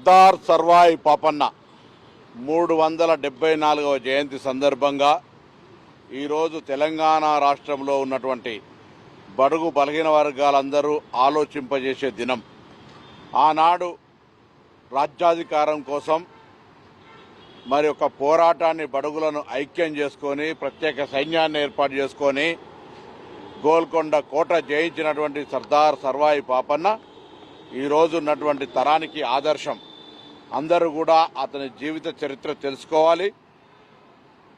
సర్దార్ సర్వాయి పాపన్న. మూడు వందల డెబ్బై నాలుగవ జయంతి సందర్భంగా ఈరోజు తెలంగాణ రాష్ట్రంలో ఉన్నటువంటి బడుగు బలహీన వర్గాలందరూ ఆలోచింపజేసే దినం. ఆనాడు రాజ్యాధికారం కోసం మరి ఒక పోరాటాన్ని బడుగులను ఐక్యం చేసుకొని ప్రత్యేక సైన్యాన్ని ఏర్పాటు చేసుకొని గోల్కొండ కోట జయించినటువంటి సర్దార్ సర్వాయి పాపన్న ఈరోజు ఉన్నటువంటి తరానికి ఆదర్శం. అందరూ కూడా అతని జీవిత చరిత్ర తెలుసుకోవాలి.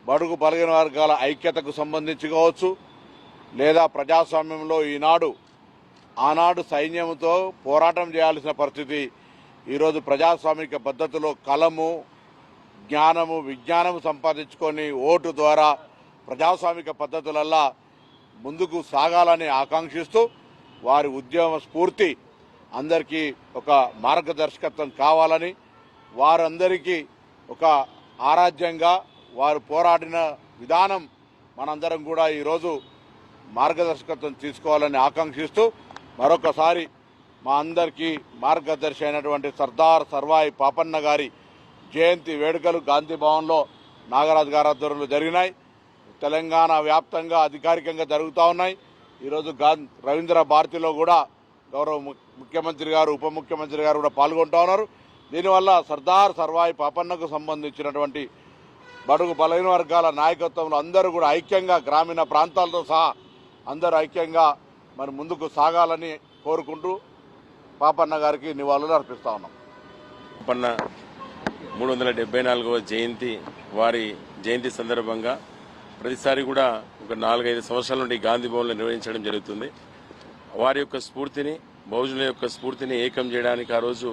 బడుగు బలగిన వర్గాల ఐక్యతకు సంబంధించి కావచ్చు లేదా ప్రజాస్వామ్యంలో ఈనాడు ఆనాడు సైన్యంతో పోరాటం చేయాల్సిన పరిస్థితి ఈరోజు ప్రజాస్వామిక పద్ధతిలో కలము జ్ఞానము విజ్ఞానము సంపాదించుకొని ఓటు ద్వారా ప్రజాస్వామిక పద్ధతులల్లా ముందుకు సాగాలని ఆకాంక్షిస్తూ వారి ఉద్యమ స్ఫూర్తి అందరికీ ఒక మార్గదర్శకత్వం కావాలని వారందరికీ ఒక ఆరాధ్యంగా వారు పోరాడిన విధానం మనందరం కూడా ఈరోజు మార్గదర్శకత్వం తీసుకోవాలని ఆకాంక్షిస్తూ మరొకసారి మా అందరికీ మార్గదర్శి అయినటువంటి సర్దార్ సర్వాయి పాపన్న గారి జయంతి వేడుకలు గాంధీ భవన్లో నాగరాజు గారి ఆధ్వర్యంలో జరిగినాయి. తెలంగాణ వ్యాప్తంగా అధికారికంగా జరుగుతూ ఉన్నాయి. ఈరోజు గా రవీంద్ర భారతిలో కూడా గౌరవ ము- ముఖ్యమంత్రి గారు ఉప ముఖ్యమంత్రి గారు కూడా పాల్గొంటూ ఉన్నారు. దీనివల్ల సర్దార్ సర్వాయి పాపన్నకు సంబంధించినటువంటి బడుగు బలహీన వర్గాల నాయకత్వంలో అందరూ కూడా ఐక్యంగా గ్రామీణ ప్రాంతాలతో సహా అందరూ ఐక్యంగా మరి ముందుకు సాగాలని కోరుకుంటూ పాపన్న గారికి నివాళులు అర్పిస్తా ఉన్నాం. పన్న మూడు వందల డెబ్బై నాలుగవ జయంతి వారి జయంతి సందర్భంగా ప్రతిసారి కూడా ఒక నాలుగైదు సంవత్సరాల నుండి గాంధీ భవన్లో నిర్వహించడం జరుగుతుంది. వారి యొక్క స్ఫూర్తిని బహుజనుల యొక్క స్ఫూర్తిని ఏకం చేయడానికి ఆ రోజు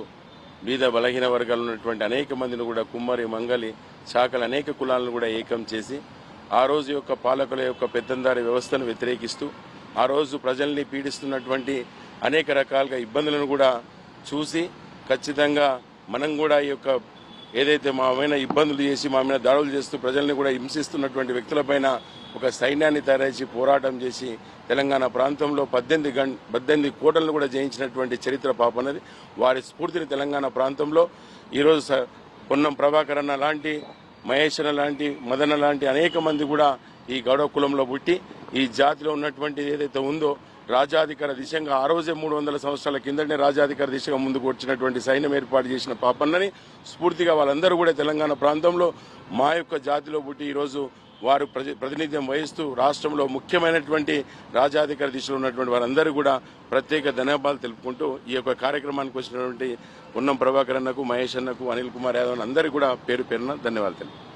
బీద బలహీన వర్గాలు ఉన్నటువంటి అనేక మందిని కూడా కుమ్మరి మంగలి శాఖలు అనేక కులాలను కూడా ఏకం చేసి ఆ రోజు యొక్క పాలకుల యొక్క పెత్తందారి వ్యవస్థను వ్యతిరేకిస్తూ ఆ రోజు ప్రజల్ని పీడిస్తున్నటువంటి అనేక రకాలుగా ఇబ్బందులను కూడా చూసి ఖచ్చితంగా మనం కూడా ఈ యొక్క ఏదైతే మా మీద ఇబ్బందులు చేసి మా మీద దాడులు చేస్తూ ప్రజల్ని కూడా హింసిస్తున్నటువంటి వ్యక్తులపైన ఒక సైన్యాన్ని తయారేసి పోరాటం చేసి తెలంగాణ ప్రాంతంలో పద్దెనిమిది గం పద్దెనిమిది కోటలను కూడా జయించినటువంటి చరిత్ర పాపన్నది వారి స్ఫూర్తిని తెలంగాణ ప్రాంతంలో ఈరోజు స- పొన్నం ప్రభాకర్ అన్న లాంటి మహేశ్వర లాంటి మదన లాంటి అనేక మంది కూడా ఈ గౌడవ కులంలో పుట్టి ఈ జాతిలో ఉన్నటువంటి ఏదైతే ఉందో రాజాధికార దిశగా ఆ రోజే మూడు వందల సంవత్సరాల కిందనే రాజాధికార దిశగా ముందుకు వచ్చినటువంటి సైన్యం ఏర్పాటు చేసిన పాపన్నని స్ఫూర్తిగా వాళ్ళందరూ కూడా తెలంగాణ ప్రాంతంలో మా యొక్క జాతిలో పుట్టి ఈరోజు వారు ప్రతినిధ్యం వహిస్తూ రాష్ట్రంలో ముఖ్యమైనటువంటి రాజాధికార దిశలో ఉన్నటువంటి వారందరూ కూడా ప్రత్యేక ధన్యవాదాలు తెలుపుకుంటూ ఈ యొక్క కార్యక్రమానికి వచ్చినటువంటి ఉన్నం ప్రభాకర్ అన్నకు మహేష్ అన్నకు అనిల్ కుమార్ యాదవ్ అందరికీ కూడా పేరు పేరున ధన్యవాదాలు తెలుపు